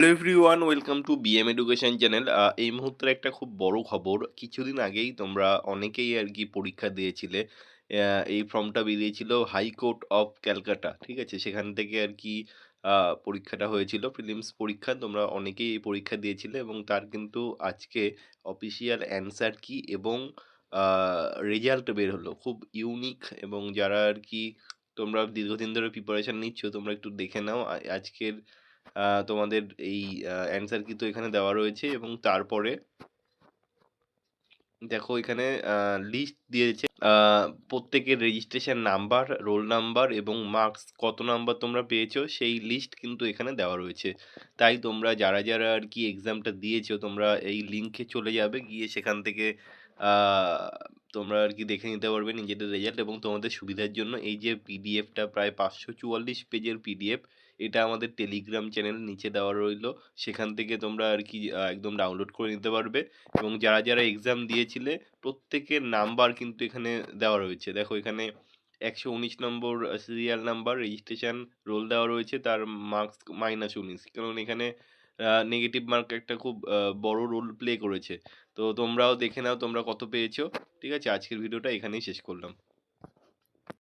Hello everyone welcome to BM education channel এই মুহূর্তের একটা খুব বড় খবর। কিছুদিন আগেই তোমরা অনেকেই আর কি পরীক্ষা দিয়েছিলে। এই ফর্মটা বেরিয়েছিল হাইকোর্ট অফ ক্যালকাটা ঠিক আছে? সেখান থেকে আর কি পরীক্ষাটা হয়েছিল প্রিলিমস পরীক্ষা। তোমরা অনেকেই এই পরীক্ষা দিয়েছিলে এবং তার কিন্তু আজকে অফিসিয়াল অ্যান্সার কি এবং রেজাল্ট বের হলো। খুব ইউনিক এবং যারা আর কি তোমরা দীর্ঘদিন ধরে প্রিপারেশান নিচ্ছ, তোমরা একটু দেখে নাও। আজকের তোমাদের এই অ্যান্সার কিন্তু এখানে দেওয়া রয়েছে এবং তারপরে দেখো এখানে লিস্ট দিয়েছে প্রত্যেকের রেজিস্ট্রেশন নাম্বার রোল নাম্বার এবং মার্কস কত নাম্বার তোমরা পেয়েছ সেই লিস্ট কিন্তু এখানে দেওয়া রয়েছে। তাই তোমরা যারা যারা আর কি এক্সামটা দিয়েছ তোমরা এই লিঙ্কে চলে যাবে, গিয়ে সেখান থেকে তোমরা আর কি দেখে নিতে পারবে নিজেদের রেজাল্ট এবং তোমাদের সুবিধার জন্য। এই যে পিডিএফটা প্রায় পাঁচশো চুয়াল্লিশ পেজের পিডিএফ এটা আমাদের টেলিগ্রাম চ্যানেল নিচে দেওয়া রইল। সেখান থেকে তোমরা আর কি একদম ডাউনলোড করে নিতে পারবে। এবং যারা যারা এক্সাম দিয়েছিলে, প্রত্যেকের নাম্বার কিন্তু এখানে দেওয়া রয়েছে। দেখো, এখানে একশো উনিশ নম্বর সিরিয়াল নাম্বার রেজিস্ট্রেশন রোল দেওয়া রয়েছে। তার মার্কস মাইনাস উনিশ। কারণ এখানে নেগেটিভ মার্ক একটা খুব বড় রোল প্লে করেছে। তো তোমরাও দেখে নাও তোমরা কত পেয়েছ। ঠিক আছে? আজকের ভিডিওটা এখানেই শেষ করলাম।